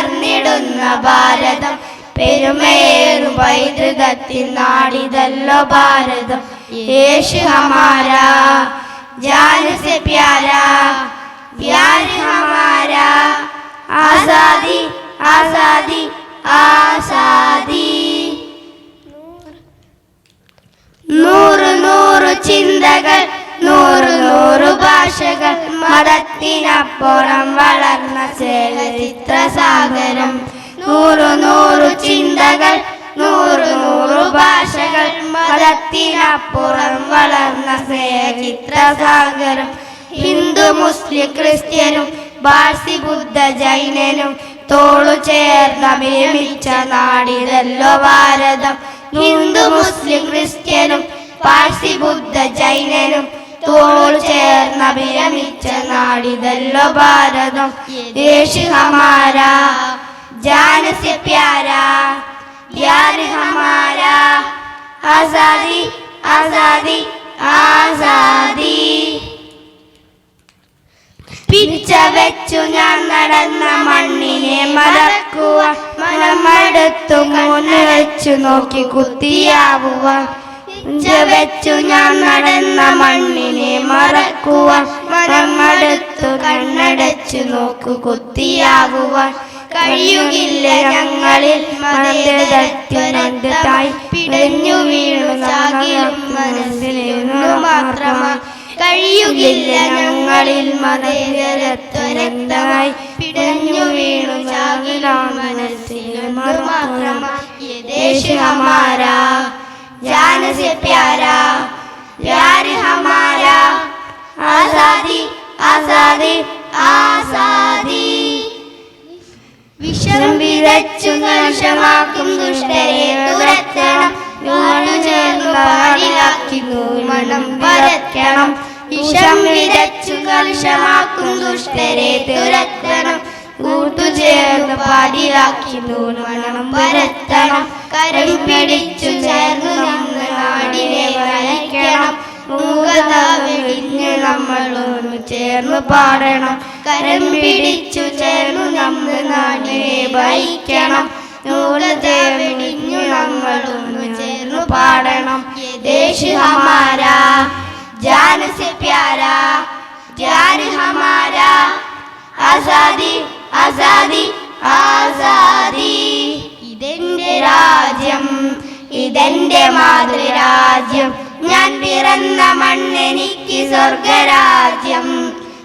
പുണർന്നിടുന്ന ഭാരതം പെരുമയേറും പൈതൃകത്തിൽ നാടിതല്ലോ ഭാരതം യേശു ഹമാരാ ജാന സെ പ്യാരാ प्यार हमारा आजादी आजादी ഭാഷകൾ മതത്തിനപ്പുറം വളർന്ന ചരിത്ര സാഗരം നൂറു നൂറ് ചിന്തകൾ നൂറു നൂറു ഭാഷകൾ മതത്തിനപ്പുറം വളർന്ന ചരിത്ര സാഗരം ഹിന്ദു മുസ്ലിം ക്രിസ്ത്യനും പാഴ്സി ബുദ്ധ ജൈനനും തോളു ചേർന്ന വിരമിച്ച നാടിതല്ലോ ഭാരതം. ഹിന്ദു മുസ്ലിം ക്രിസ്ത്യനും പാഴ്സി ബുദ്ധ ജൈനനും തോളു ചേർന്ന വിരമിച്ച നാടിതല്ലോ ഭാരതം. യേശു ഹമാരാ ജാന സെ प्यारा പ്യാർ हमारा ആസാദി ആസാദി. ആസാദി പിരിച്ചവെച്ചു ഞാൻ നടന്ന മണ്ണിനെ മറക്കുക മണമെടുത്തു മൂന്ന് വെച്ചു നോക്കി കുത്തിയാവുവാൻ. പിച്ച വെച്ചു ഞാൻ നടന്ന മണ്ണിനെ മറക്കുവാൻ മനമെടുത്തു കണ്ണടച്ചു നോക്കു കുത്തിയാകുവാൻ കഴിയുകില്ല ഞങ്ങളിൽ മതത്തിനന്തായി പിടഞ്ഞു വീണു മനസ്സിലിരുന്നു മാത്രമായി. കഴിയുകില്ല ഞങ്ങളിൽ മതേതരത്വരന്തമായി പിടഞ്ഞു വീണു ചാകിലാണ് മനസ്സിൽ മാത്രമായി ദേശ ഹമാരാ ജാന സെ പ്യാരാ പ്യാർ ഹമാരാ? ആസാദി ആസാദി ആസാദി. വിഷം വിതച്ചു നാശമാക്കും ദുഷ്ടരെ തുരത്തണം നൂണു ചേർന്നു പാടിലാക്കി നൂൽമണം പരത്തണം. വിഷം വിതച്ചു കലുഷമാക്കും ദുഷ്ടരെ തുരത്തണം കൂട്ടുചേർന്ന് പാടിലാക്കി നൂൽമണം പരത്തണം. കരം പിടിച്ചു ചേർന്ന് ചേർന്ന് പാടണം. കരം പിടിച്ചു ചേർന്ന് നമ്മൾ നാടിനെ വഹിക്കണം മൂകത വെടിഞ്ഞു നമ്മൾ ഒന്ന് ചേർന്ന് പാടണം. ദേശ് ഹമാരാ ജാന സെ പ്യാരാ ജാൻ ഹമാരാ ആസാദി ആസാദി ആസാദി. ഇതെന്റെ രാജ്യം ഇതെന്റെ മാതൃരാജ്യം. ഞാൻ പിറന്ന മണ്ണെനിക്ക് സ്വർഗരാജ്യം.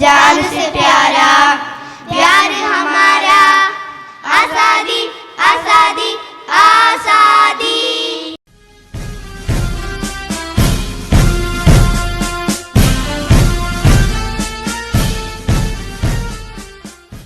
ഹമാരാ ജാൻ സെ പ്യാരാ പ്യാർ